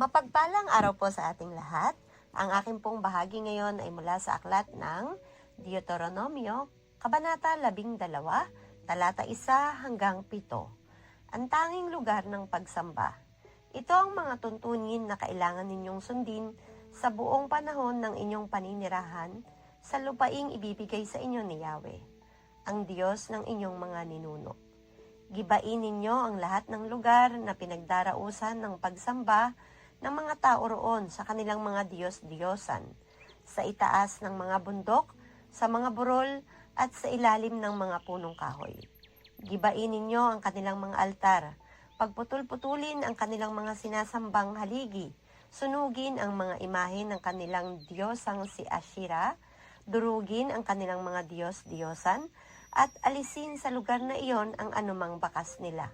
Mapagpalang araw po sa ating lahat. Ang aking pong bahagi ngayon ay mula sa aklat ng Deuteronomio, Kabanata 12, talata 1 hanggang 7. Ang tanging lugar ng pagsamba. Ito ang mga tuntunin na kailangan ninyong sundin sa buong panahon ng inyong paninirahan sa lupaing ibibigay sa inyo ni Yahweh, ang Diyos ng inyong mga ninuno. Gibain ninyo ang lahat ng lugar na pinagdarausan ng pagsamba ng mga tao roon sa kanilang mga Diyos-Diyosan, sa itaas ng mga bundok, sa mga burol, at sa ilalim ng mga punong kahoy. Gibain ninyo ang kanilang mga altar, pagputol-putulin ang kanilang mga sinasambang haligi, sunugin ang mga imahe ng kanilang Diyosang si Ashira, durugin ang kanilang mga Diyos-Diyosan, at alisin sa lugar na iyon ang anumang bakas nila.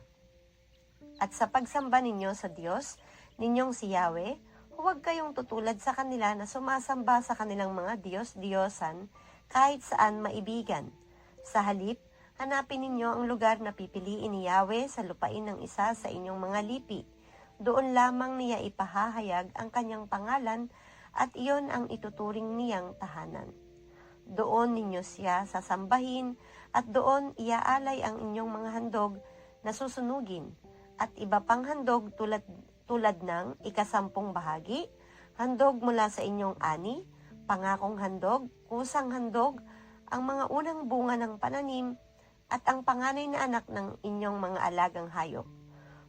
At sa pagsamba ninyo sa Diyos, ninyong si Yahweh, huwag kayong tutulad sa kanila na sumasamba sa kanilang mga Diyos-Diyosan kahit saan maibigan. Sa halip, hanapin ninyo ang lugar na pipiliin ni Yahweh sa lupain ng isa sa inyong mga lipi. Doon lamang niya ipahahayag ang kanyang pangalan at iyon ang ituturing niyang tahanan. Doon ninyo siya sasambahin at doon iaalay ang inyong mga handog na susunugin at iba pang handog tulad, tulad ng ikasampung bahagi, handog mula sa inyong ani, pangakong handog, kusang handog, ang mga unang bunga ng pananim, at ang panganay na anak ng inyong mga alagang hayop.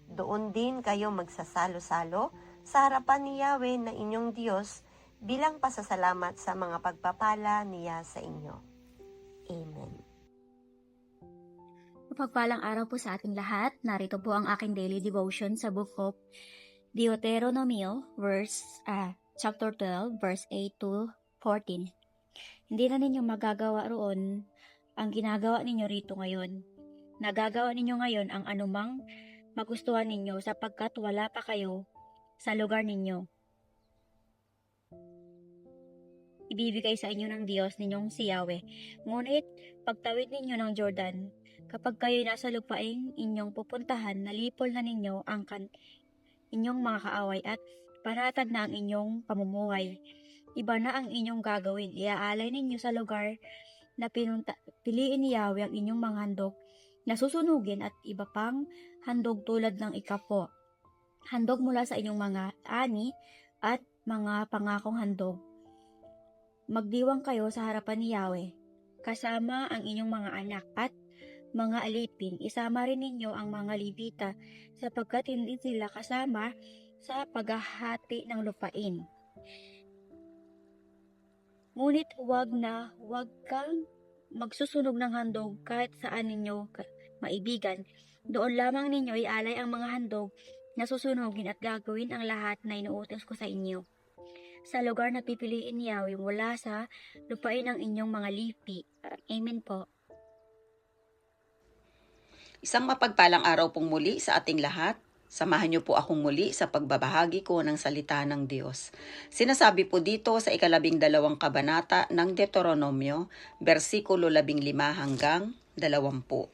Doon din kayo magsasalo-salo sa harapan ni Yahweh na inyong Diyos bilang pasasalamat sa mga pagpapala niya sa inyo. Amen. Mapagpalang araw po sa ating lahat. Narito po ang aking daily devotion sa book of Deuteronomio, verse, ah, chapter 12, verse 8 to 14. Hindi na ninyo magagawa roon ang ginagawa ninyo rito ngayon. Nagagawa ninyo ngayon ang anumang magustuhan ninyo sapagkat wala pa kayo sa lugar ninyo. Ibibigay sa inyo ng Diyos ninyong si Yahweh. Ngunit, pagtawid ninyo ng Jordan, Kapag kayo nasa lupaing inyong pupuntahan, nalipol na ninyo ang kan inyong mga kaaway at paratag na ang inyong pamumuhay. Iba na ang inyong gagawin. Iaalay ninyo sa lugar na pinunta, piliin ni Yahweh ang inyong mga handog na susunugin at iba pang handog tulad ng ikapo. Handog mula sa inyong mga ani at mga pangakong handog. Magdiwang kayo sa harapan ni Yahweh, kasama ang inyong mga anak at mga alipin, isama rin ninyo ang mga libita sapagkat hindi sila kasama sa paghahati ng lupain. Ngunit huwag na huwag kang magsusunog ng handog kahit saan ninyo maibigan. Doon lamang ninyo ialay ang mga handog na susunugin at gagawin ang lahat na inuutos ko sa inyo. Sa lugar na pipiliin niya yung wala sa lupain ng inyong mga lipi. Amen po. Isang mapagpalang araw pong muli sa ating lahat. Samahan niyo po akong muli sa pagbabahagi ko ng salita ng Diyos. Sinasabi po dito sa ikalabing dalawang kabanata ng Deuteronomio, versikulo labing lima hanggang dalawampu.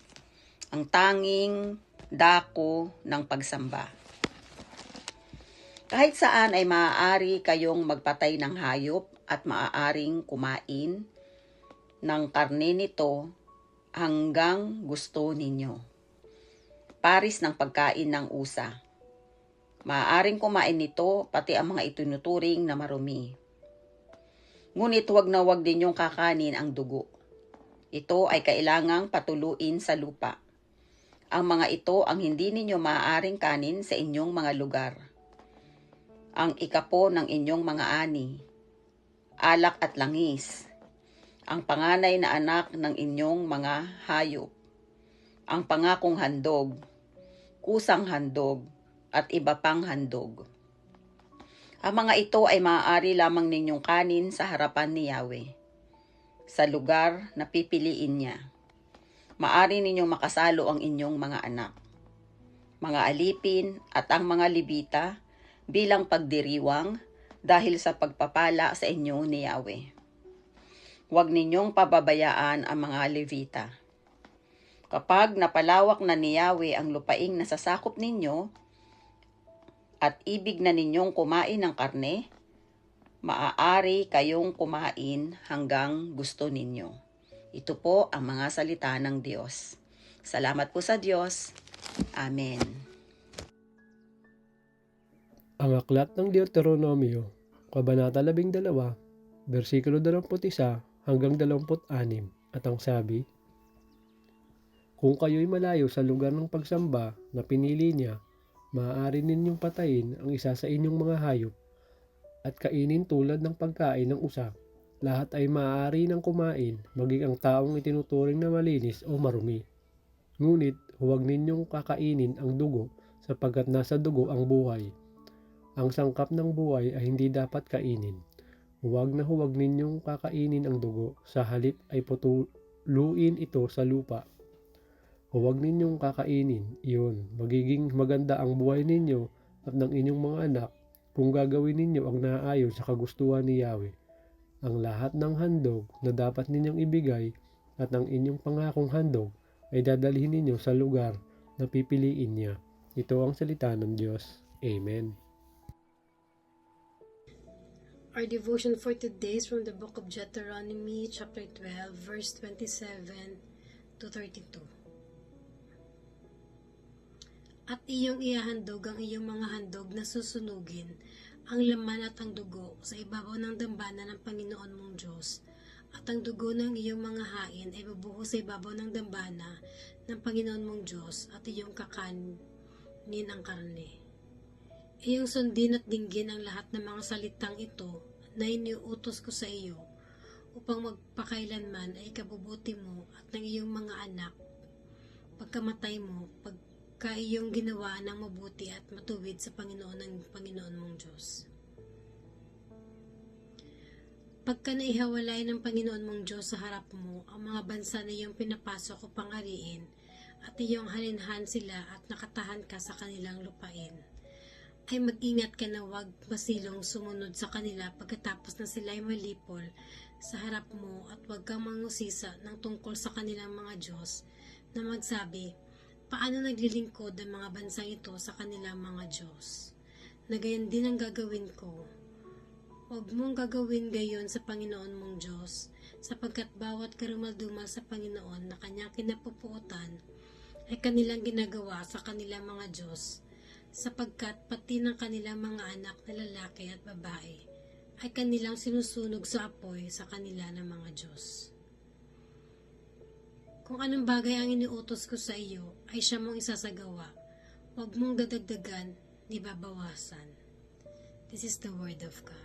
Ang tanging dako ng pagsamba. Kahit saan ay maaari kayong magpatay ng hayop at maaaring kumain ng karne nito hanggang gusto ninyo paris ng pagkain ng usa. Maaaring kumain nito pati ang mga itinuturing na marumi. Ngunit huwag na huwag din yung kakanin ang dugo. Ito ay kailangang patuluin sa lupa. Ang mga ito ang hindi ninyo maaaring kanin sa inyong mga lugar. Ang ikapo ng inyong mga ani, alak at langis, ang panganay na anak ng inyong mga hayop, ang pangakong handog, kusang handog, at iba pang handog. Ang mga ito ay maaari lamang ninyong kanin sa harapan ni Yahweh, sa lugar na pipiliin niya. Maari ninyong makasalo ang inyong mga anak, mga alipin at ang mga libita bilang pagdiriwang dahil sa pagpapala sa inyo ni Yahweh. Huwag ninyong pababayaan ang mga levita Kapag napalawak na ni Yahweh ang lupaing nasasakop ninyo, at ibig na ninyong kumain ng karne, maaari kayong kumain hanggang gusto ninyo. Ito po ang mga salita ng Diyos. Salamat po sa Diyos. Amen. Ang aklat ng Deuteronomio, Kabanata 12, versikulo 21 hanggang 26, at ang sabi, Kung kayo'y malayo sa lugar ng pagsamba na pinili niya, maaari ninyong patayin ang isa sa inyong mga hayop at kainin tulad ng pagkain ng usa. Lahat ay maaari ng kumain, maging ang taong itinuturing na malinis o marumi. Ngunit huwag ninyong kakainin ang dugo sapagkat nasa dugo ang buhay. Ang sangkap ng buhay ay hindi dapat kainin. Huwag na huwag ninyong kakainin ang dugo, sa halip ay putuluin ito sa lupa. Huwag ninyong kakainin, iyon, magiging maganda ang buhay ninyo at ng inyong mga anak kung gagawin ninyo ang naayon sa kagustuhan ni Yahweh. Ang lahat ng handog na dapat ninyong ibigay at ang inyong pangakong handog ay dadalhin ninyo sa lugar na pipiliin niya. Ito ang salita ng Diyos. Amen. Our devotion for today is from the book of Deuteronomy, chapter 12, verse 27 to 32. At iyong ihahandog ang iyong mga handog na susunugin, ang laman at ang dugo sa ibabaw ng dambana ng Panginoon mong Diyos. At ang dugo ng iyong mga hain ay bubuhos sa ibabaw ng dambana ng Panginoon mong Diyos at iyong kakanin ang karne. Iyong sundin at dinggin ang lahat ng mga salitang ito na iniuutos ko sa iyo upang magpakailanman ay kabubuti mo at ng iyong mga anak pagkamatay mo pagka iyong ginawa ng mabuti at matuwid sa Panginoon ng Panginoon mong Diyos. Pagka naihawalay ng Panginoon mong Diyos sa harap mo ang mga bansa na iyong pinapasok upang ariin at iyong halinhan sila at nakatahan ka sa kanilang lupain ay mag-ingat ka na huwag masilong sumunod sa kanila pagkatapos na sila ay malipol sa harap mo at huwag kang mangusisa ng tungkol sa kanilang mga Diyos na magsabi, paano naglilingkod ang mga bansang ito sa kanilang mga Diyos? Na gayon din ang gagawin ko. Huwag mong gagawin gayon sa Panginoon mong Diyos, sapagkat bawat karumaldumal sa Panginoon na kanyang kinapupuotan ay kanilang ginagawa sa kanilang mga Diyos, sapagkat pati ng kanilang mga anak na lalaki at babae ay kanilang sinusunog sa apoy sa kanila ng mga Diyos. Kung anong bagay ang iniutos ko sa iyo ay siya mong isasagawa, huwag mong dadagdagan ni babawasan. This is the word of God.